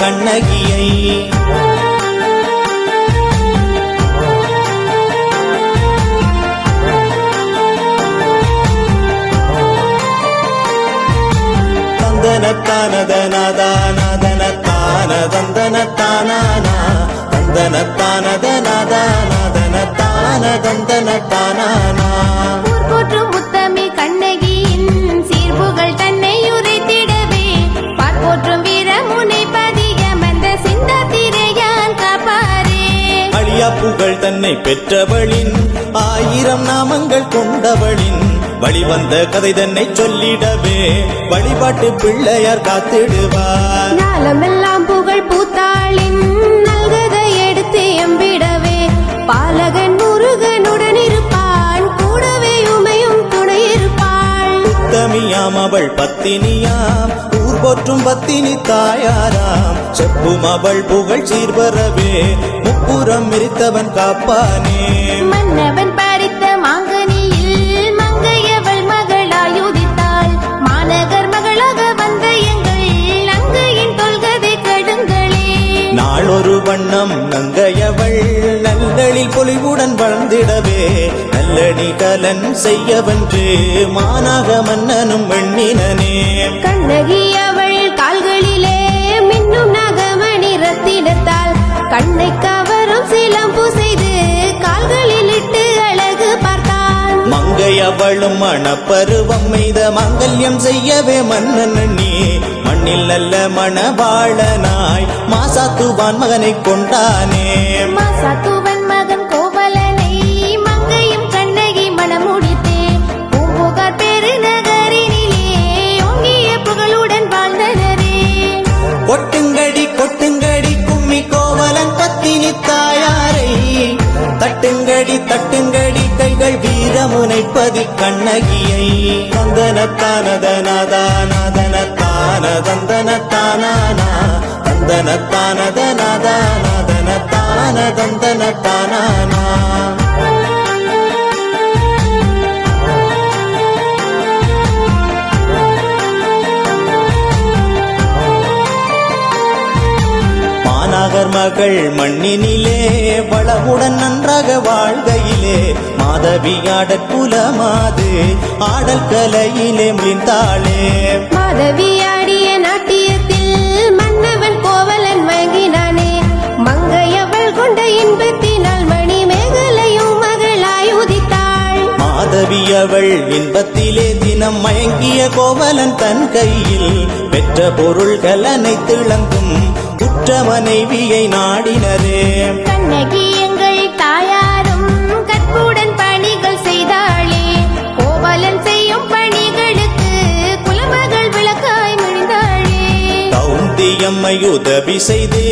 கண்ணகியை. தந்தனத்தானதனாதானதனத்தானதந்தனத்தானானா தந்தனத்தானதனாதானதனத்தானதந்தனத்தானானா. ஊர் போற்றும் தன்னை பெற்றவளின் ஆயிரம் நாமங்கள் கொண்டவளின் வழிவந்த கதை தன்னை சொல்லிடவே. வழிபாட்டு பிள்ளையார் காத்திடுவார். ஞாலமெல்லாம் புகழ் பூத்தாளின் நல்கதை எடுத்து எம்பிடவே. பாலகன் முருகனுடன் இருப்பான் கூடவே உமையும் துணை இருப்பாள். உத்தமியாம் அவள் பத்தினியாம் போற்றும் பத்தினி தாயாராம். செப்பும் அவள் புகழ் சீர்வரவே முப்புறம் மிரித்தவன் காப்பானே. மன்னவன் பறித்த மாங்கனியில் மங்கையவள் மகளாயுதித்தாள் மாநகர் மகளாக வந்த எங்கள் அங்கையின் தொல்கதை கடுங்களே. நாளொரு வண்ணம் நல்லளில் பொலிவுடன் வளர்ந்திடவே நல்லடி கலன் செய்யவன்று மானாக மன்னனும் வெண்ணினனே கண்ணகி அவள் கால்களிலே மின்னும் நகமணி ரத்தினத்தால் கண்ணை கவரும் சிலம்பு செய்து கால்களில் இட்டு அழகு பார்த்தாள். மங்கை அவளும் மணப்பருவம் மீத மங்கல்யம் செய்யவே மன்னன் எண்ணி மண்ணில் நல்ல மணவாளனாய் மாசாத்துவான் மகனை கொண்டானே. மாசாத்துவன் தட்டுங்கடி தட்டுங்கடி கைகள் வீரமுனைப்பதி கண்ணகியை. தந்தனத்தானதனாதானதனத்தான தந்தனத்தானானா தந்தனத்தானதனாதானதனத்தான தந்தனத்தானானா மாநகர் மகள் மண்ணினிலே வளமுடன் நன்றாக வாழ்கையிலே மாதவியாடற் குலமாது ஆடல் கலையிலே மிழ்ந்தாளே மாதவியாடிய நாட்டியத்தில் மன்னவன் கோவலன் மயங்கினானே மங்கையவள் கொண்ட இன்பத்தினால் மணி மேகலையும் மகளாய் உதித்தாள். மாதவி அவள் இன்பத்திலே தினம் மயங்கிய கோவலன் தன் கையில் பெற்ற பொருள்கள் அனைத்து குற்ற மனைவியை நாடினரே. கண்ணகி எங்கள் தாயாரும் கற்புடன் பணிகள் செய்தாளே. கோவலன் செய்யும் பணிகளுக்கு குலமகள் விளக்காய் மிழ்ந்தாளே கவுந்தியம்மை உதவி செய்து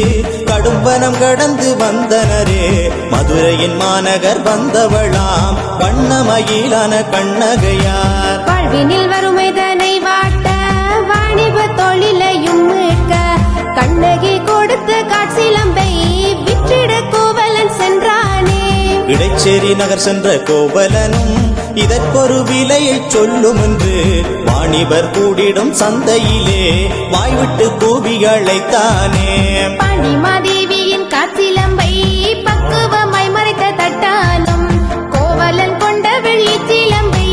கடும்பனம் கடந்து வந்தனரே. மதுரையின் மாநகர் வந்தவளாம் வண்ணமயிலான கண்ணகையார். இடைச்சேரி நகர் சென்ற கோவலனும் இதற்கொரு விலையை சொல்லும் என்று வாணிபர் கூடிடும் சந்தையிலே வாய்விட்டு கூவி அழைத்தானே. பாண்டிமாதேவியின் காட்சிலம்பை பக்குவமாய் மறைத்த தட்டானும் கோவலன் கொண்ட வெள்ளி சிலம்பை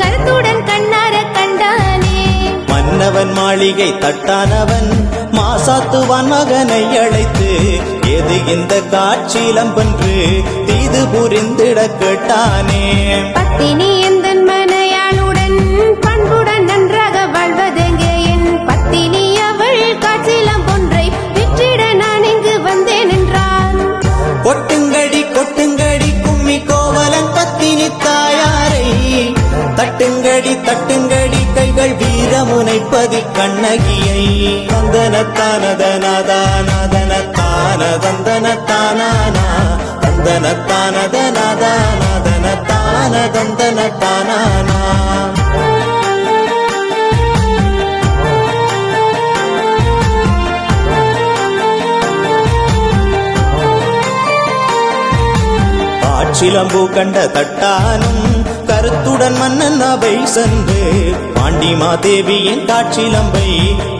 கருத்துடன் கண்ணார கண்டானே. மன்னவன் மாளிகை தட்டானவன் மாசாத்துவான் மகனை அழைத்து எது இந்த காட்சியிலம்பென்று தீது புரிந்திட கேட்டானே. பத்தினி எந்தன் மனையாளுடன் பண்புடன் நன்றாக வாழ்வதெங்கே? என் பத்தினி அவள் காற்றிலம் ஒன்றை விற்றிட நான் இங்கு வந்தேன் என்றான் கொட்டுங்கடி கொட்டுங்கடி கும்மி கோவலன் பத்தினி தாயாரை தட்டுங்கடி தட்டுங்கடி கைகள் வீரமுனைப்பதி கண்ணகியை. தந்தனத்தானதனாதானதனத்தானதந்தனத்தானானா தந்தனத்தானதனாதானதனத்தானதந்தனத்தானானா சிலம்பு கண்ட தட்டானும் கருத்துடன் மன்னன் அவை சென்று பாண்டிமாதேவியின் காற்றிலம்பை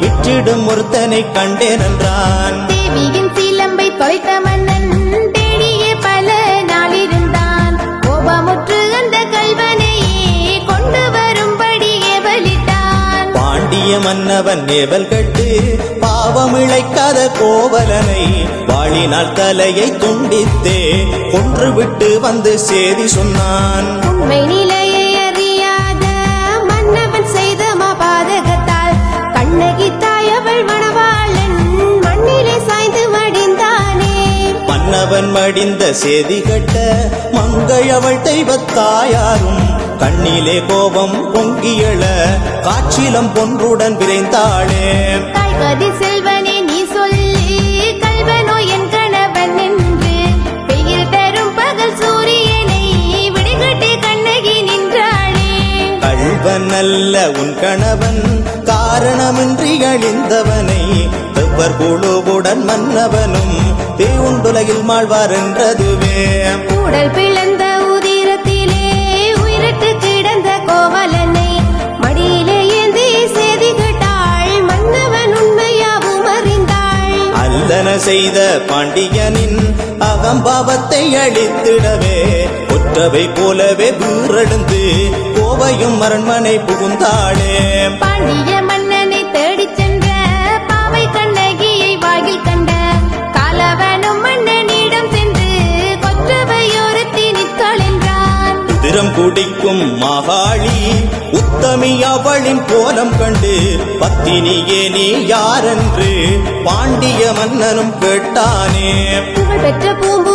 விற்றிடும் ஒருத்தனை கண்டேன் என்றான். தேவியின் சிலம்பை தொலைத்த மன்னன் தேடிய பல நாளிருந்தான். கோபமுற்று அந்த கல்வனையே கொண்டு வரும்படி ஏவலிட்டான். பாண்டிய மன்னவன் ஏவல் கட்டு பாவம் இழைக்காத கோவலனை வாளினால் தலையை துண்டித்தே கொன்றுவிட்டு வந்து சேதி சொன்னான். உண்மை நிலையை மன்னவன் மடிந்த சேதி கட்ட மங்கை அவள் தெய்வத்தாயாரும் கண்ணிலே கோபம் பொங்கியள காற்றிலம் பொன்றுடன் விரைந்தாளே. தாய்கதி செல்வனே நீ சொல்லி கல்வனோ என் கணவன் என்று வெயில் தரும் பகல் சூரியனை விடுகட்டி கண்ணகி நின்றாளே. அல்ல உன் கணவன் காரணமின்றி அழிந்தவனை செவ்வர் குழுவுடன் மன்னவனும் தேவுண்டுலகில் மாழ்வார் என்றதுவே கூடல் பிளந்த உதிரத்திலே உயிரட்டு கிடந்த கோவலனை மடியிலே ஏந்தி செய்தி கேட்டாள். மன்னவன் உண்மையாவும் அறிந்தாள். அல்லன செய்த பாண்டியனின் அகம்பாவத்தை அழித்திடவே ஒற்றவை போலவே வீரெழுந்து கோவையும் அரண்மனை புகுந்தாளே. பாண்டிய உதிரம் குடிக்கும் மகாளி உத்தமி அவளின் கோலம் கண்டு பத்தினியே நீ யாரென்று பாண்டிய மன்னனும் கேட்டானே. புகழ் பூம்பு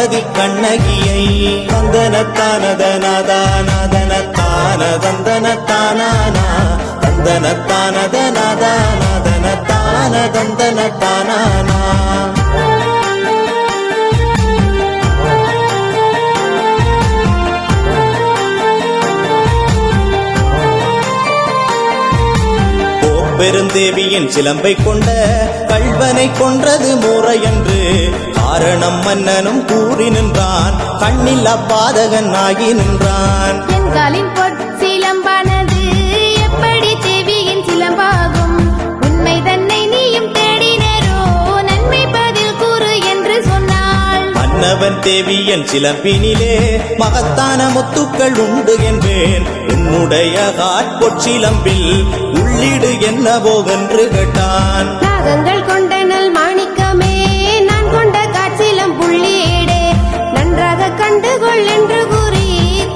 வீரமுனைப்பதி கண்ணகியை தந்தனத்தானதனதானதனத்தானதந்தனத்தானானா தந்தனத்தானதனதானதனத்தானதந்தனத்தானானா பெருந்தேவியின் சிலம்பை கொண்ட கல்வனை கொன்றது முறையன்று காரணம் மன்னனும் கூறி நின்றான். கண்ணில் அப்பாதகன் ஆகி நின்றான். சிலம்பான மன்னவன் தேவியன் சிலம்பினிலே மகத்தான முத்துக்கள் உண்டு என்பேன். உன்னுடைய காட்பொற்சிலம்பில் உள்ளீடு என்னவோ என்று கேட்டான். நாகங்கள் கொண்ட நல் மாணிக்கமே நான் கொண்ட காட்சிலம் புள்ளியேடே. நன்றாக கண்டுகொள் என்று கூறி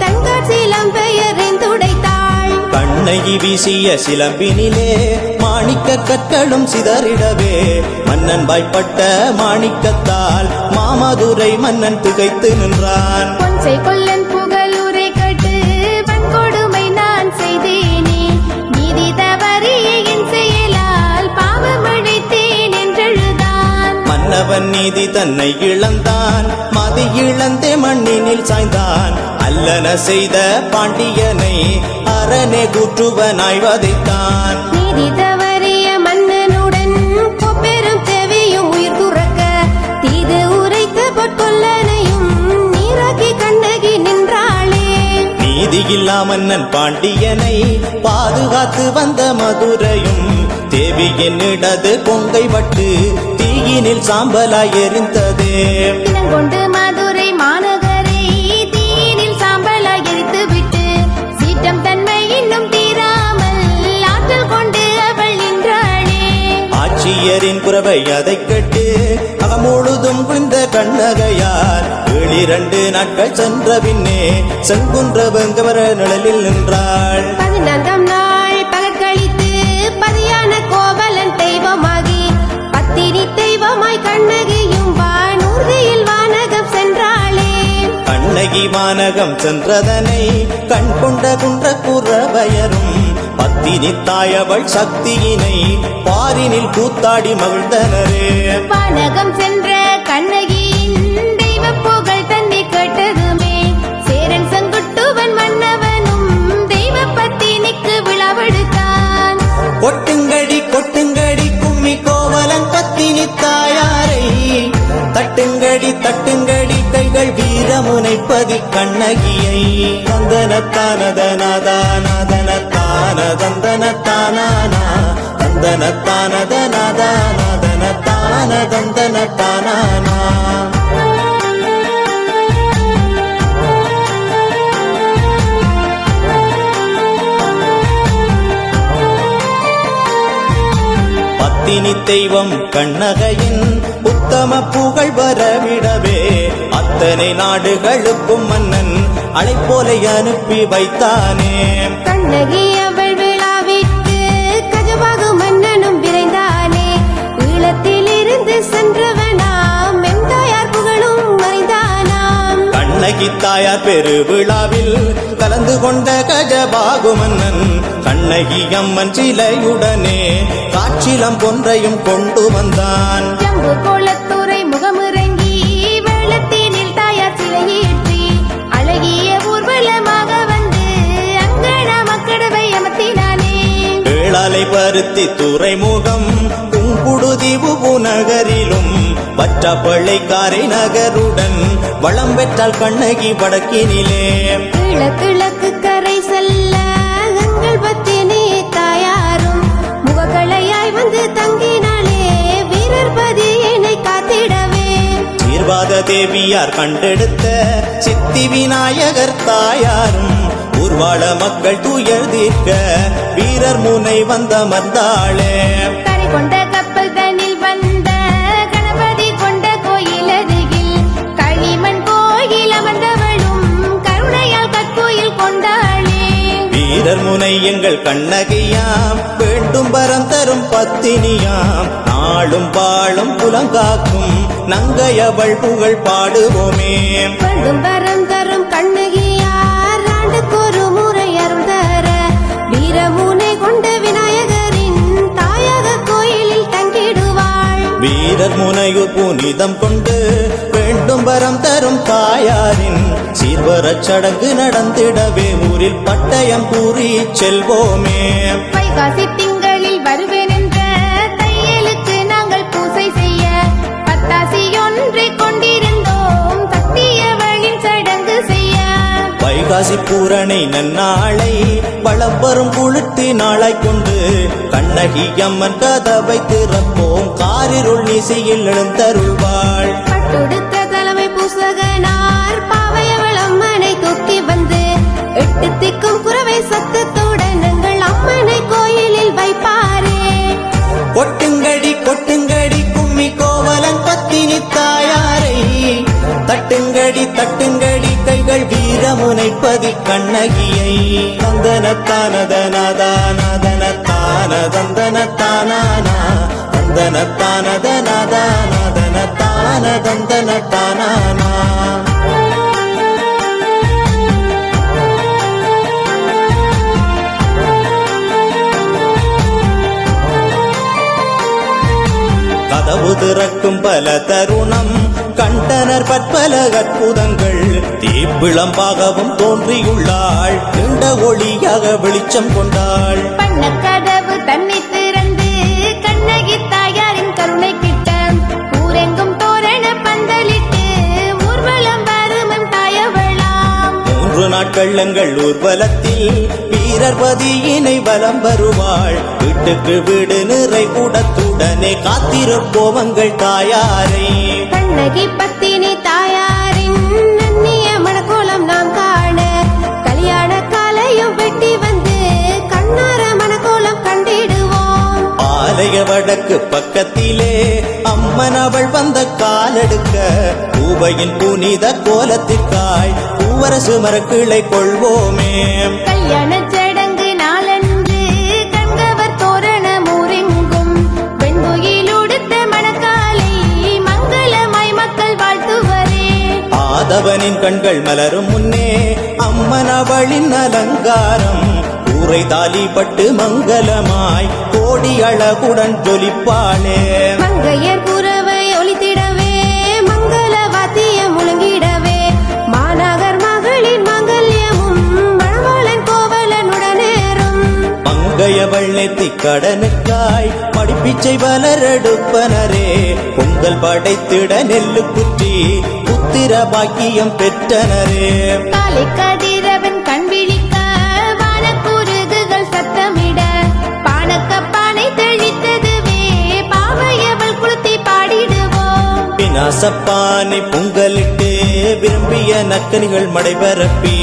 தன் காட்சிலம் பெயரிந்துடைத்தாள் கண்ணகி வீசிய சிலம்பினிலே மாணிக்க கற்களும் சிதறிடவே. மன்னன் வாய்ப்பட்ட மாணிக்கத்தால் மாமதுரை மன்னன் திகைத்து நின்றான். கொல்லன் புகழுரை கட்டு வன்கொடுமை நான் செய்தேனே. நீதி தவறிய என் செயலால் பாவம் அழைத்தேன் என்றெழுதான். மன்னவன் நீதி தன்னை இழந்தான். மதி இழந்தே மண்ணினில் சாய்ந்தான். அல்லன செய்த பாண்டியனை அரணே கூற்றுவனாய் வதைத்தான். நீதி நீதியில்லா மன்னன் பாண்டியனை பாதுகாத்து வந்த மதுரையும் தேவி என்னிடது கொங்கை வட்டு தீயினில் சாம்பலாய் எரிந்ததே. ஆட்சியரின் குறவை அதை கேட்டு அகமுழுதும் குந்த கண்ணகையார் ஏழிரண்டு நாட்கள் சென்ற பின்னே செங்குன்ற வெங்கவர நிழலில் நின்றாள். பதினான்காம் நாள் பகற்கழித்து பதியான கோவலன் தெய்வமாகி பத்தினி தெய்வமாய் கண்ணகியும் வானூர்தியில் வானகம் சென்றாளே. கண்ணகி வானகம் சென்றதனை கண் கொண்ட குன்ற குறவயரும் அத்தினி தாயவள் சக்தியினை பாரினில் கூத்தாடி மகிழ்ந்தனரே. வணக்கம் சென்ற கண்ணகியின் தெய்வ புகழ் தன்னை கேட்டதுமே. சேரன் செங்குட்டுவன் மன்னவனும் தெய்வ பத்தினிக்கு விழாவெடுத்தான் கொட்டுங்கடி கொட்டுங்கடி கும்மி கோவலன் பத்தினி தாயாரை. தட்டுங்கடி தட்டுங்கடி கைகள் வீரமுனைப்பதி கண்ணகியை. கந்தனத்தானதனாதானதனத்த தந்தனத்தானதனதானதனத்தான தந்தனத்தானானா தந்தனத்தானதனதானதனத்தான தந்தனத்தானானா பத்தினி தெய்வம் கண்ணகையின் உத்தம புகழ் வரவிடவே அத்தனை நாடுகளுக்கும் மன்னன் அழைப்போலை அனுப்பி வைத்தானே கண்ணகிய கண்ணகி தாயார் பெருவிழாவில் கலந்து கொண்ட கஜபாகு மன்னன் கண்ணகி அம்மன் சிலையுடனே காட்சிலம் கொன்றையும் கொண்டு வந்தான். பருத்தி துறைமுகம் புங்குடுதீவு நகரிலும் வற்றப்பள்ளைக்காரை நகருடன் வளம் பெற்றால் கண்ணகி வடக்கினிலே. கிழக்கிழக்கு கரை செல்ல எங்கள் பத்தினே தாயாரும் முகக்களையாய் வந்து தங்கினாலே வீரர் பதியினை காத்திடவே. சீர்வாத தேவியார் கண்டெடுத்த சித்தி விநாயகர் தாயாரும் ஊர்வாழ மக்கள் துயர் தீர்க்க வீரர் முனை வந்த மந்தாளே. வீரர் முனை எங்கள் கண்ணகியாம் வேண்டும் வரம் தரும் பத்தினியாம். நாளும் வாழும் புலங்காக்கும் நங்கையவள் புகழ் பாடுவோமே. வேண்டும் வரம் தரும் கண்ணகியார் ஆண்டுக்கு ஒரு முறை அருள் தர. வீரமுனை கொண்ட விநாயகரின் தாயக கோயிலில் தங்கிடுவாள். வீரர் முனையுர் புனிதம் கொண்டு வேண்டும் வரம் தரும் தாயாரின் சீர்வரச் சடங்கு நடந்திடவே ஊரில் பட்டயம் கூறி செல்வோமே. வைகாசி திங்களில் வருவேன் என்ற தையலுக்கு நாங்கள் பூசை செய்ய பத்தாசி ஒன்றை கொண்டிருந்தோம் சத்தியவளின் சடங்கு செய்ய. வைகாசி பூரணை நன்னாளை வளம் வரும் குளிர்த்தி நாளாய் கொண்டு கண்ணகி அம்மன் கதவை திறப்போம். காரிருள் நிசையில் எழுந்தருள்வாள். பட்டுடுத்த தலைமை பூசகனார் கொட்டுங்கடி கொட்டுங்கடி கும்மி கோவலன் பத்தினி தாயாரை. தட்டுங்கடி தட்டுங்கடி கைகள் வீரமுனைப்பதி கண்ணகியை. தந்தனத்தானதனதானதனத்தான தந்தனத்தானானா. திறக்கும் பல தருணம். கண்டனர் பற்பல அற்புதங்கள் தீப்பிளம்பாகவும் தோன்றியுள்ளாள். நீண்ட ஒளியாக வெளிச்சம் கொண்டாள். கதவு தன்னை திறந்து கண்ணகி தாயாரின் கருணை கிட்ட ஊரெங்கும் தோரண பந்தலிட்டு ஊர்வலம் வருமம் தாயவளாம். மூன்று நாட்கள் எங்கள் ஊர்வலத்தில் வீரர் பதியினை வலம் வருவாள். வீட்டுக்கு வீடு நிறை கூடத்துடனே காத்திருப்போவங்கள் தாயாரை. கண்ணகி பத்தினி தாயாரின் நன்னிய மணக்கோலம் நாம் காண. கல்யாண காலையும் வெட்டி வந்து கண்ணார மணக்கோலம் கண்டிடுவோம். ஆலய வடக்கு பக்கத்திலே அம்மன் அவள் வந்த காலெடுக்க. பூவையின் புனித கோலத்திற்காய் பூவரசு மரக்கிளை கொள்வோமே. கல்யாண ஆதவனின் கண்கள் மலரும் முன்னே அம்மன் அவளின் அலங்காரம். கூரை தாலி பட்டு மங்களமாய் கோடி அழகுடன் ஜொலிப்பாளே. மங்கையர் குறவை ஒலித்திடவே மங்கள வாத்தியம் முழங்கிடவே. மாநகர் மகளின் மங்கல்யமும் மணவாளன் கோவலனுடனேறும். மங்கையவள் நெத்தி கடனுக்காய் படிப்பு பிச்சை பலர் எடுப்பனரே பொங்கல் படைத்திட நெல்லு குற்றி புத்திர பாக்கியம் பெற்றனரே. காலை கதிரவன் கண் விழிக்க வானக்குருகுகள் சத்தமிட. பானக்கப்பானை தெளித்ததுவே பாவையவள் குளுத்தி பாடிடுவோம் விநாசப்பானை பொங்கலிட்டு விரும்பிய நக்கனிகள் மடைபரப்பி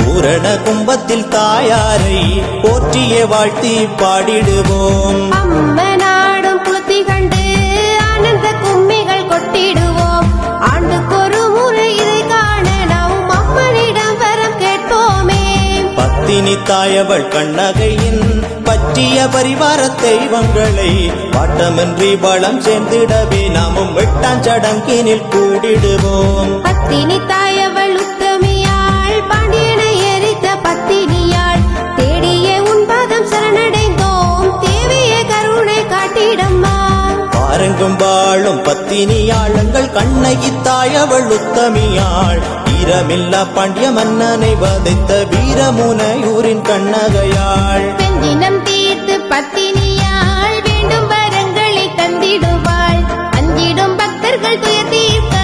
பூரண கும்பத்தில் தாயாரை போற்றிய வாழ்த்தி பாடிடுவோம். அம்மனாடும் பத்தினி தாயவள் கண்ணகையின் பற்றிய பரிவார தெய்வங்களை வாட்டமின்றி வளம் சேர்ந்திடவே நாமும் வெட்டாஞ்சடங்கினில் கூடிடுவோம். பத்தினி தாயவள் உத்தமியாள் பாண்டியனை எரித்த பத்தினியாள் தேடிய உன் பாதம் சரணடைந்தோம் தேவிய கருணை காட்டிடம்மா. பாருங்கும் வாழும் பத்தினியாளங்கள் கண்ணகி தாயவள் உத்தமியாள் ஈரமில்லா பாண்டிய மன்னனை வதைத்த வீரமுனையூரின் கண்ணகையாள். பெண்ணினம் தீர்த்து பத்தினியாள் வேண்டும் வரங்களை தந்திடுவாள். அஞ்சிடும் பக்தர்கள் துயர் தீர்க்க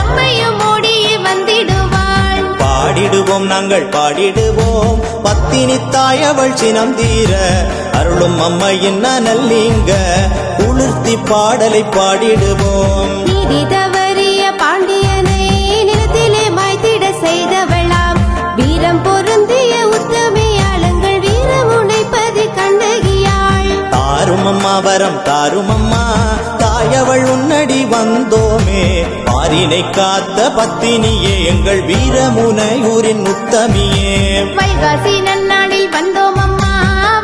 அம்மையும் ஓடியே வந்திடுவாள். பாடிடுவோம் நாங்கள் பாடிடுவோம். பத்தினி தாயவள் சினம் தீர அருளும் அம்மையின் நல்லிங்க குளிர்த்தி பாடலை பாடிடுவோம். வீரம் பொருந்திய உத்தமியாளங்கள் வீரம் உனைப்பது கண்ணகியாள். தாரும் அம்மா வரம் தாரும் அம்மா தாயவள் உன்னடி வந்தோமே. பாரினை காத்த பத்தினியே எங்கள் வீரமுனையூரின் உத்தமியே. வைகாசி நன்னாளில் வந்தோம் அம்மா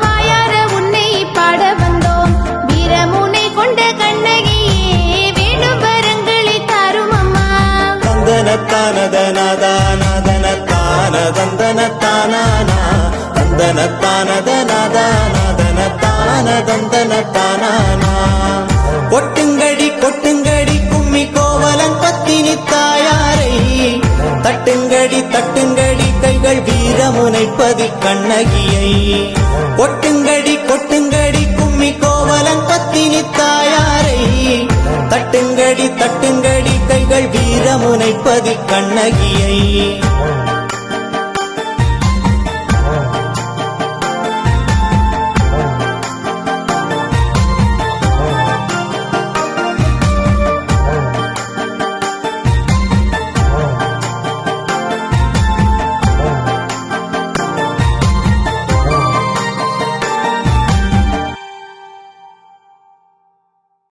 வாயார உன்னை பாட வந்தோம். வீரமுனை கொண்ட கண்ணகியே வேண்டும் வரங்களை தாரும் அம்மா தந்தன தானதனதானதன தான தந்தன கொட்டுங்கடி கொட்டுங்கடி கும்மி கோவலன் பத்தினி தாயாரை. தட்டுங்கடி தட்டுங்கடி கைகள் வீரமுனைப்பதி கண்ணகியை. கொட்டுங்கடி கொட்டுங்கடி கும்மி கோவலன் பத்தினி தாயாரை. தட்டுங்கடி தட்டுங்கடி கைகள் வீரமுனைப்பதி கண்ணகியை.